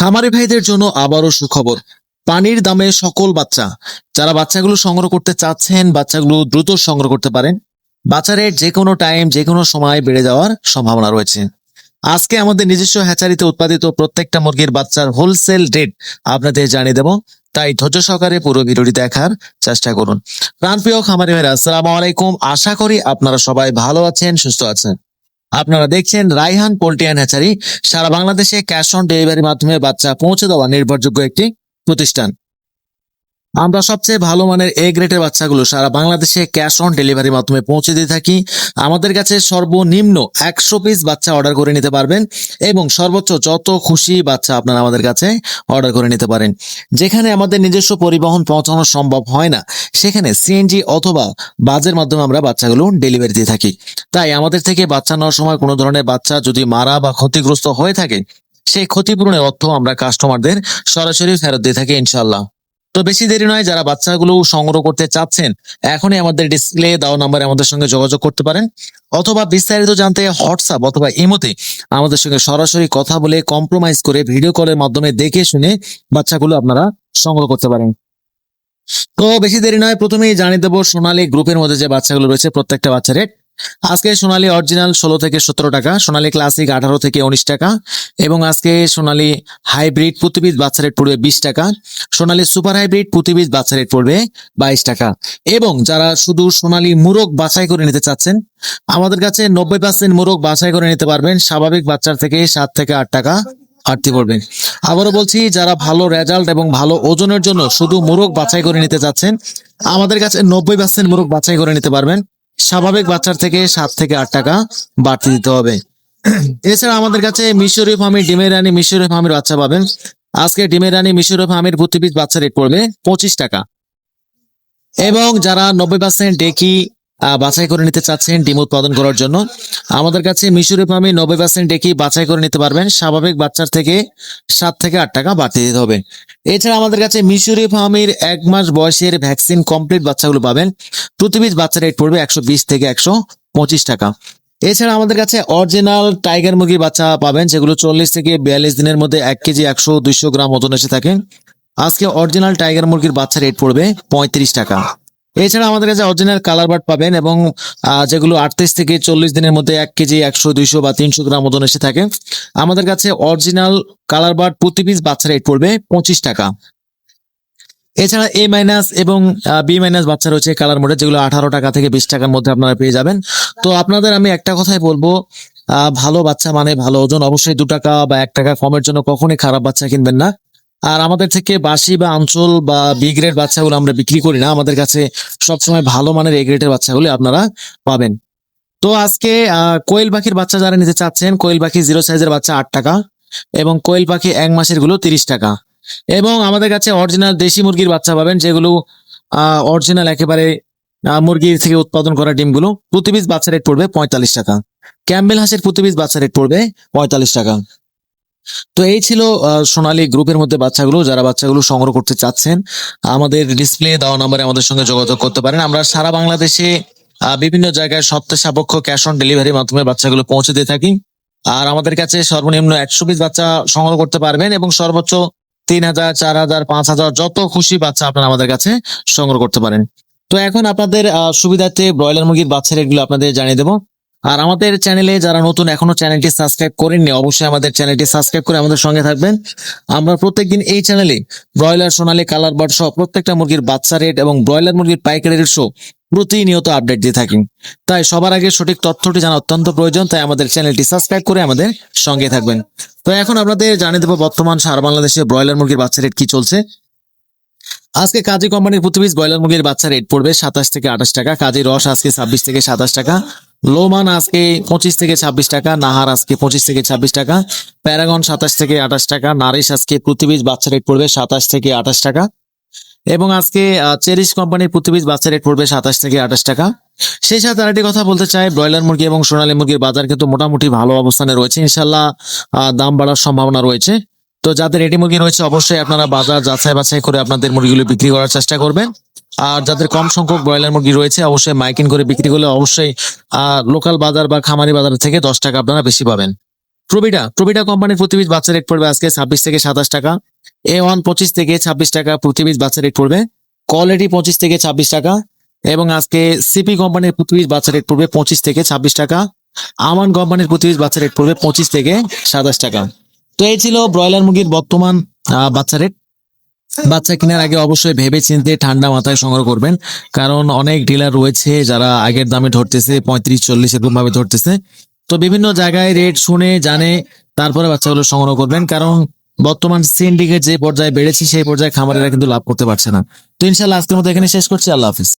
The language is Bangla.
খামারি ভাইদের জন্য আবারও সুখবর। পানির দামে সকল বাচ্চা, যারা বাচ্চাগুলো সংগ্রহ করতে চাচ্ছেন, বাচ্চাগুলো দ্রুত সংগ্রহ করতে পারেন। বাচ্চা রেট যে কোনো টাইম যে কোনো সময় বেড়ে যাওয়ার সম্ভাবনা রয়েছে। আজকে আমাদের নিজস্ব হ্যাচারিতে উৎপাদিত প্রত্যেকটা মুরগির বাচ্চার হোলসেল রেট আপনাদের জানিয়ে দেব। তাই ধৈর্য সহকারে পুরো ভিডিওটি দেখার চেষ্টা করুন। প্রাণপ্রিয় খামারি ভাইরা, আসসালামু আলাইকুম। আশা করি আপনারা সবাই ভালো আছেন, সুস্থ আছেন। আপনারা দেখছেন রাইহান পোল্ট্রি অ্যান্ড হ্যাচারি। সারা বাংলাদেশে ক্যাশ অন ডেলিভারির মাধ্যমে বাচ্চা পৌঁছে দেওয়া নির্ভরযোগ্য একটি প্রতিষ্ঠান। আমরা সবচেয়ে ভালো মানের এ গ্রেডের বাচ্চাগুলো সারা বাংলাদেশে ক্যাশ অন ডেলিভারির মাধ্যমে পৌঁছে দিয়ে থাকি। আমাদের কাছে সর্বনিম্ন একশো পিস বাচ্চা অর্ডার করে নিতে পারবেন এবং সর্বোচ্চ যত খুশি বাচ্চা আপনারা আমাদের কাছে অর্ডার করে নিতে পারেন। যেখানে আমাদের নিজস্ব পরিবহন পৌঁছানো সম্ভব হয় না, সেখানে সিএনজি অথবা বাজের মাধ্যমে আমরা বাচ্চাগুলো ডেলিভারি দিয়ে থাকি। তাই আমাদের থেকে বাচ্চা নেওয়ার সময় কোনো ধরনের বাচ্চা যদি মারা বা ক্ষতিগ্রস্ত হয়ে থাকে, সেই ক্ষতিপূরণের অর্থ আমরা কাস্টমারদের সরাসরি ফেরত দিয়ে থাকি ইনশাল্লাহ তো বেশি দেরি নয়, যারা বাচ্চাগুলো সংগ্রহ করতে চাচ্ছেন, এখনই আমাদের ডিসপ্লে দেওয়া নাম্বারে আমাদের সঙ্গে যোগাযোগ করতে পারেন। অথবা বিস্তারিত জানতে হোয়াটসঅ্যাপ অথবা ইমোতে আমাদের সঙ্গে সরাসরি কথা বলে কম্প্রোমাইজ করে ভিডিও কলের মাধ্যমে দেখে শুনে বাচ্চাগুলো আপনারা সংগ্রহ করতে পারেন। তো বেশি দেরি নয়, প্রথমেই জানিয়ে দেবো সোনালী গ্রুপের মধ্যে যে বাচ্চাগুলো রয়েছে, প্রত্যেকটা বাচ্চা রেট আজকে সোনালী অরিজিনাল ষোলো থেকে সতেরো টাকা, সোনালী ক্লাসিক আঠারো থেকে উনিশ টাকা এবং আজকে সোনালি হাইব্রিড প্রতিবিজ বাচ্চা রেট পড়বে বিশ টাকা, সোনালী সুপার হাইব্রিড প্রতিবিজ বাচ্চা রেট পড়বে বাইশ টাকা এবং যারা শুধু সোনালী মুরগ বাছাই করে নিতে চাচ্ছেন, আমাদের কাছে নব্বই পার্সেন্ট মুরগ বাছাই করে নিতে পারবেন, স্বাভাবিক বাচ্চার থেকে সাত থেকে আট টাকা আটটি পড়বে। আবারও বলছি, যারা ভালো রেজাল্ট এবং ভালো ওজনের জন্য শুধু মুরগ বাছাই করে নিতে চাচ্ছেন, আমাদের কাছে নব্বই পার্সেন্ট মুরগ বাছাই করে নিতে পারবেন। স্বাভাবিক বাচ্চার থেকে সাত থেকে আট টাকা বাড়তি দিতে হবে। এছাড়া আমাদের কাছে মিশরি ফার্মি ডিমের রানী মিশরি ফার্মির বাচ্চা পাবেন। আজকে ডিমের রানী মিশরি ফার্মির প্রতি পিস বাচ্চা রেট পড়বে পঁচিশ টাকা। এবং যারা নব্বই পার্সেন্ট ডেকি বাছাই করে নিতে চাচ্ছেন, ডিম উৎপাদন করার জন্য। আমাদের কাছে মিশরি ফার্মে নব্বই পার্সেন্ট ডেকি বাছাই করে নিতে পারবেন। স্বাভাবিক বাচ্চার থেকে সাত থেকে আট টাকা বাড়তি দিতে হবে। এছাড়া আমাদের কাছে মিশরি ফার্মের এক মাস বয়সের ভ্যাকসিন কমপ্লিট বাচ্চাগুলো পাবেন। প্রতি পিস বাচ্চা রেট পড়বে একশো বিশ থেকে একশো পঁচিশ টাকা। এছাড়া আমাদের কাছে অরিজিনাল টাইগার মুরগির বাচ্চা পাবেন, যেগুলো চল্লিশ থেকে বিয়াল্লিশ দিনের মধ্যে এক কেজি একশো দুইশো গ্রাম ওজন এসে থাকে। আজকে অরিজিনাল টাইগার মুরগির বাচ্চা রেট পড়বে পঁয়ত্রিশ টাকা। এছাড়া আমাদের কাছে অরিজিনাল কালার বার্ড পাবেন এবং যেগুলো আটত্রিশ থেকে চল্লিশ দিনের মধ্যে এক কেজি একশো, দুইশো বা তিনশো গ্রাম ওজন এসে থাকে। আমাদের কাছে অরিজিনাল কালার বার্ড প্রতি পিস বাচ্চা রেট পড়বে পঁচিশ টাকা। এছাড়া এ মাইনাস এবং বি মাইনাস বাচ্চা রয়েছে কালার মোডে যেগুলো আঠারো টাকা থেকে বিশ টাকার মধ্যে আপনারা পেয়ে যাবেন। তো আপনাদের আমি একটা কথাই বলব ভালো বাচ্চা মানে ভালো ওজন। অবশ্যই দু টাকা বা এক টাকা কমের জন্য কখনোই খারাপ বাচ্চা কিনবেন না। আর আমাদের থেকে বাসি বা আঞ্চল বা বি গ্রেড বাচ্চাগুলো আমরা বিক্রি করি না, আমাদের কাছে সবসময় ভালো মানের এ গ্রেডের বাচ্চাগুলো আপনারা পাবেন। তো আজকে কোয়েল পাখির বাচ্চা যারা নিতে চাচ্ছেন, কোয়েল পাখি জিরো সাইজের বাচ্চা আট টাকা এবং কোয়েল পাখি এক মাসেরগুলো তিরিশ টাকা। এবং আমাদের কাছে অরিজিনাল দেশি মুরগির বাচ্চা পাবেন, যেগুলো অরিজিনাল একেবারে মুরগির থেকে উৎপাদন করা ডিমগুলো প্রতি বাচ্চা রেট পড়বে পঁয়তাল্লিশ টাকা। ক্যাম্বেল হাঁসের প্রতি পিস বাচ্চা রেট পড়বে পঁয়তাল্লিশ টাকা। তো এই ছিল সোনালী গ্রুপের মধ্যে বাচ্চাগুলো, যারা বাচ্চাগুলো সংগ্রহ করতে চাচ্ছেন, আমাদের ডিসপ্লে দেওয়া নাম্বারে আমাদের সঙ্গে যোগাযোগ করতে পারেন। আমরা সারা বাংলাদেশে বিভিন্ন জায়গায় সপ্তাহ সাপেক্ষ ক্যাশ অন ডেলিভারির মাধ্যমে বাচ্চাগুলো পৌঁছে দিয়ে থাকি। আর আমাদের কাছে সর্বনিম্ন একশো পিস বাচ্চা সংগ্রহ করতে পারবেন এবং সর্বোচ্চ তিন হাজার, চার হাজার, পাঁচ হাজার যত খুশি বাচ্চা আপনারা আমাদের কাছে সংগ্রহ করতে পারেন। তো এখন আপনাদের সুবিধার্থে ব্রয়লার মুরগির বাচ্চা রেটগুলো আপনাদের জানিয়ে দেবো। আর আমাদের চ্যানেলে যারা নতুন এখনও চ্যানেলটি সাবস্ক্রাইব করেননি, অবশ্যই আমাদের চ্যানেলটি সাবস্ক্রাইব করে আমাদের সঙ্গে থাকবেন। আমরা প্রত্যেকদিন এই চ্যানেলে ব্রয়লার, সোনালী, কালার বার্ড সহ প্রত্যেকটা মুরগির বাচ্চা রেট এবং ব্রয়লার মুরগির পাইকারি রেট সহ প্রতিনিয়ত আপডেট দিয়ে থাকি। তাই সবার আগে সঠিক তথ্যটি জানা অত্যন্ত প্রয়োজন, তাই আমাদের চ্যানেলটি সাবস্ক্রাইব করে আমাদের সঙ্গে থাকবেন। তো এখন আপনাদের জানিয়ে দেবো বর্তমান সারা বাংলাদেশে ব্রয়লার মুরগির বাচ্চা রেট কি চলছে। আজকে কাজী কোম্পানির প্রতি পিস ব্রয়লার মুরগির বাচ্চা রেট পড়বে সাতাশ থেকে আঠাশ টাকা, কাজী রস আজকে ছাব্বিশ থেকে সাতাশ টাকা লোমান আজকে পঁচিশ থেকে ছাব্বিশ টাকা, নাহার আজকে পঁচিশ থেকে ছাব্বিশ টাকা, প্যারাগন সাতাশ থেকে আঠাশ টাকা, নারিশ আজকে পিস বাচ্চা রেট পড়বে সাতাশ থেকে আঠাশ টাকা। এবং আজকে চেরিশ কোম্পানির পিস বাচ্চা রেট পড়বে সাতাশ থেকে আঠাশ টাকা। সেই সাথে আরেকটি কথা বলতে চাই, ব্রয়লার মুরগি এবং সোনালী মুরগির বাজার কিন্তু মোটামুটি ভালো অবস্থানে রয়েছে। ইনশাল্লাহ দাম বাড়ার সম্ভাবনা রয়েছে। তো যাদের রেডি মুরগি রয়েছে, অবশ্যই আপনারা বাজার যাচাই বাছাই করে আপনাদের মুরগিগুলো বিক্রি করার চেষ্টা করবেন। আর যাদের কম সংখ্যক ব্রয়লার মুরগি রয়েছে, অবশ্যই মাইকিং করে বিক্রি করলে অবশ্যই লোকাল বাজার বা খামারি বাজার থেকে দশ টাকা আপনারা বেশি পাবেন। প্রবিটা প্রবিটা কোম্পানির প্রতি পিস বাচ্চা রেট পড়বে আজকে ছাব্বিশ থেকে সাতাশ টাকা। এ ওয়ান পঁচিশ থেকে ছাব্বিশ টাকা প্রতি পিস বাচ্চা রেট পড়বে। কোয়ালিটি পঁচিশ থেকে ছাব্বিশ টাকা এবং আজকে সিপি কোম্পানির প্রতি পিস বাচ্চা রেট পড়বে পঁচিশ থেকে ছাব্বিশ টাকা। আমান কোম্পানির প্রতি পিস বাচ্চা রেট পড়বে পঁচিশ থেকে সাতাশ টাকা। তো এই ছিল ব্রয়লার মুরগির বর্তমান বাচ্চা রেট। বাচ্চা কেনার আগে অবশ্যই ভেবে চিনতে ঠান্ডা মাথায় সংগ্রহ করবেন। কারণ অনেক ডিলার রয়েছে যারা আগের দামে ধরতেছে, পঁয়ত্রিশ, চল্লিশ এরকম ভাবে ধরতেছে। তো বিভিন্ন জায়গায় রেট শুনে, জানে, তারপরে বাচ্চাগুলো সংগ্রহ করবেন। কারণ বর্তমান সিন্ডিকেট যে পর্যায়ে বেড়েছে, সেই পর্যায়ে খামারেরা কিন্তু লাভ করতে পারছে না। তো ইনশাল্লাহ আজকের মতো এখানে শেষ করছি। আল্লাহ হাফিজ।